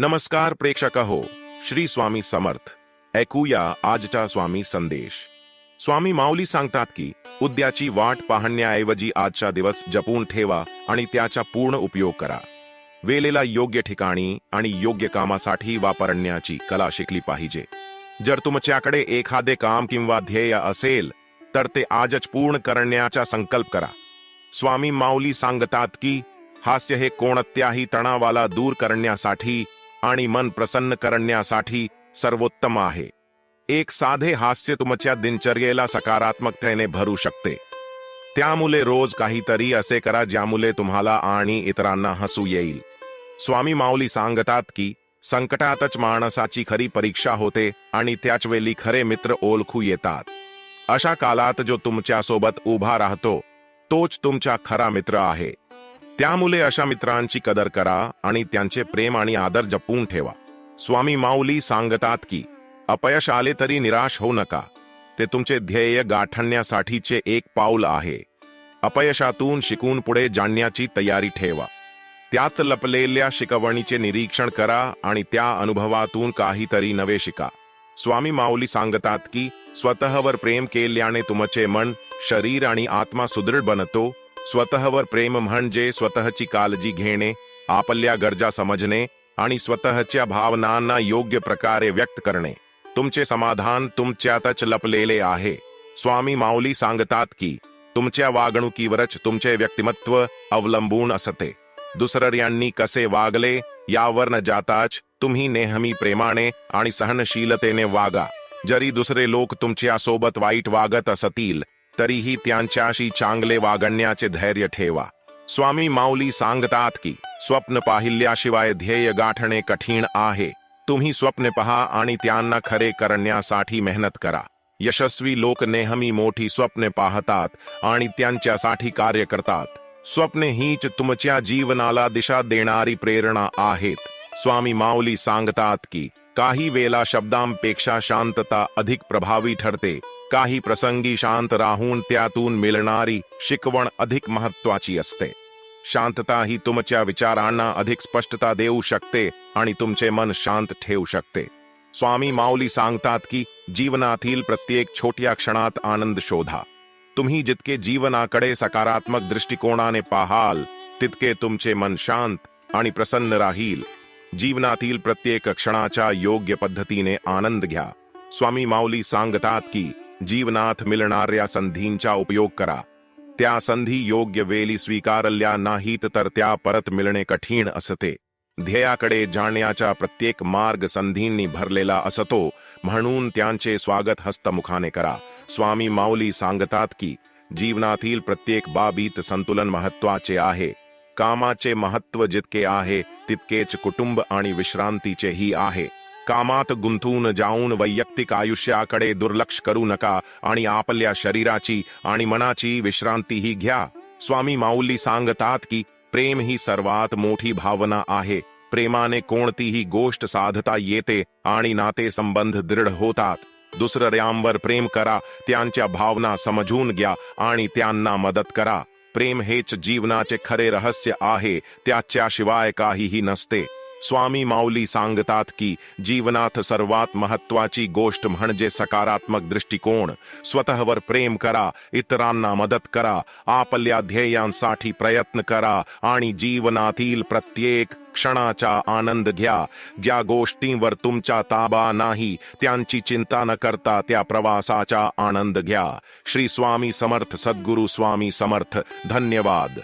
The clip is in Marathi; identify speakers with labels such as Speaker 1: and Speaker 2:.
Speaker 1: नमस्कार प्रेक्षक हो श्री स्वामी समर्थ. ऐकूया आजचा स्वामी संदेश. स्वामी माऊली सांगतात की उद्याची वाट पाहण्याऐवजी आजचा दिवस जपून ठेवा आणि त्याचा पूर्ण उपयोग करा. वेलेला योग्य ठिकाणी आणि योग्य कामासाठी वापरण्याची कला शिकली पाहिजे. जर तुमच्याकडे एखादे काम किंवा ध्येय असेल तर ते आजच पूर्ण करण्याचा संकल्प करा. स्वामी माऊली सांगतात की हास्य हे कोणत्याही तणावाला दूर करण्यासाठी आणि मन प्रसन्न करण्यासाठी सर्वोत्तम आहे. एक साधे हास्य तुमच्या दिनचर्येला सकारात्मकतेने भरू शकते. त्यामुळे रोज काहीतरी असे करा ज्यामुळे तुम्हाला आणि इतरांना हसू येईल. स्वामी माऊली सांगतात की संकटातच माणसाची खरी परीक्षा होते आणि त्याच वेळी खरे मित्र ओळखू येतात. अशा कालात जो तुमच्यासोबत उभा राहतो तोच तुमचा खरा मित्र आहे. त्यामुळे अशा मित्रांची कदर करा आणि त्यांचे प्रेम आणि आदर जपून ठेवा. स्वामी माऊली सांगतात की अपयश आले तरी निराश होऊ नका. ते तुमचे ध्येय गाठण्यासाठीचे एक पाऊल आहे. अपयशातून शिकून पुढे जाणण्याची तयारी ठेवा. त्यात लपलेल्या शिकवणीचे निरीक्षण करा आणि त्या अनुभवातून काहीतरी नवे शिका. स्वामी माऊली सांगतात की स्वतःवर प्रेम केल्याने तुमचे मन शरीर आणि आत्मा सुदृढ बनतो स्वतःवर प्रेम म्हणजे स्वतःची काळजी घेणे आपल्या गरजा समजणे आणि स्वतःच्या भावनांना योग्य प्रकारे व्यक्त करणे. तुमचे समाधान तुमच्यातच लपलेले आहे. स्वामी माऊली सांगतात की तुमच्या वागणुकीवरच तुमचे व्यक्तिमत्व अवलंबून असते. दुसऱ्यांनी कसे वागले यावर न जाताच तुम्ही नेहमी प्रेमाने आणि सहनशीलतेने वागा. जरी दुसरे लोक तुमच्यासोबत वाईट वागत असतील तरीही त्यांच्याशी चांगले वागण्याचे धैर्य ठेवा. स्वामी माऊली सांगतात की स्वप्न पाहिल्याशिवाय ध्येय गाठणे कठीण आहे. तुम्ही स्वप्न पहा आणि त्यांना खरे करण्यासाठी मेहनत करा. यशस्वी लोक नेहमी मोठी स्वप्ने पाहतात आणि त्यांच्यासाठी कार्य करतात. स्वप्ने हीच तुमच्या जीवनाला दिशा देणारी प्रेरणा आहेत. स्वामी माऊली सांगतात की काही वेळा शब्दांपेक्षा शांतता अधिक प्रभावी ठरते. काही प्रसंगी शांत राहून त्यातून मिळणारी शिकवण अधिक महत्वाची असते. शांतता ही तुमच्या विचारांना अधिक स्पष्टता देऊ शकते आणि तुमचे मन शांत ठेवू शकते. स्वामी माऊली सांगतात की, जीवनातील प्रत्येक छोट्या क्षणात आनंद शोधा. तुम्ही जितके जीवनाकडे सकारात्मक दृष्टिकोनाने पाहाल, तितके तुमचे मन शांत आणि प्रसन्न राहील. जीवनातील प्रत्येक क्षणाच्या योग्य पद्धतीने आनंद घ्या. स्वामी माऊली सांगतात की जीवनात मिळणाऱ्या संधींचा उपयोग करा. त्या संधी योग्य वेली स्वीकारल्या नाहीत तर त्या परत मिळणे कठीण असते. ध्येयाकडे जाण्याचा प्रत्येक मार्ग संधींनी भरलेला असतो म्हणून त्यांचे स्वागत हस्तमुखाने करा. स्वामी माऊली सांगतात की जीवनातील प्रत्येक बाबीत संतुलन महत्त्वाचे आहे. कामाचे महत्त्व जितके आहे तितकेच कुटुंब आणि विश्रांतीचेही आहे. कामात गुंतून जाऊन वैयक्तिक आयुष्याकडे दुर्लक्ष करू नका आणि आपल्या शरीराची आणि मनाची विश्रांतीही घ्या. स्वामी माऊली सांगतात की प्रेम ही सर्वात मोठी भावना आहे. प्रेमाने कोणतीही गोष्ट साधता येते आणि नाते संबंध दृढ होतात. दुसऱ्यांवर प्रेम करा त्यांच्या भावना समजून घ्या आणि त्यांना मदत करा. प्रेम हेच जीवनाचे खरे रहस्य आहे त्याच्याशिवाय काहीही नसते. स्वामी माऊली सांगतात की जीवनात सर्वात महत्वाची गोष्ट म्हणजे सकारात्मक दृष्टिकोन. स्वतःवर प्रेम करा इतरांना मदत करा आपल्या ध्येयांसाठी प्रयत्न करा आणि जीवनातील प्रत्येक क्षणाचा आनंद घ्या. ज्या गोष्टींवर तुमचा ताबा नाही त्यांची चिंता न करता त्या प्रवासाचा आनंद घ्या. श्री स्वामी समर्थ सद्गुरु स्वामी समर्थ. धन्यवाद.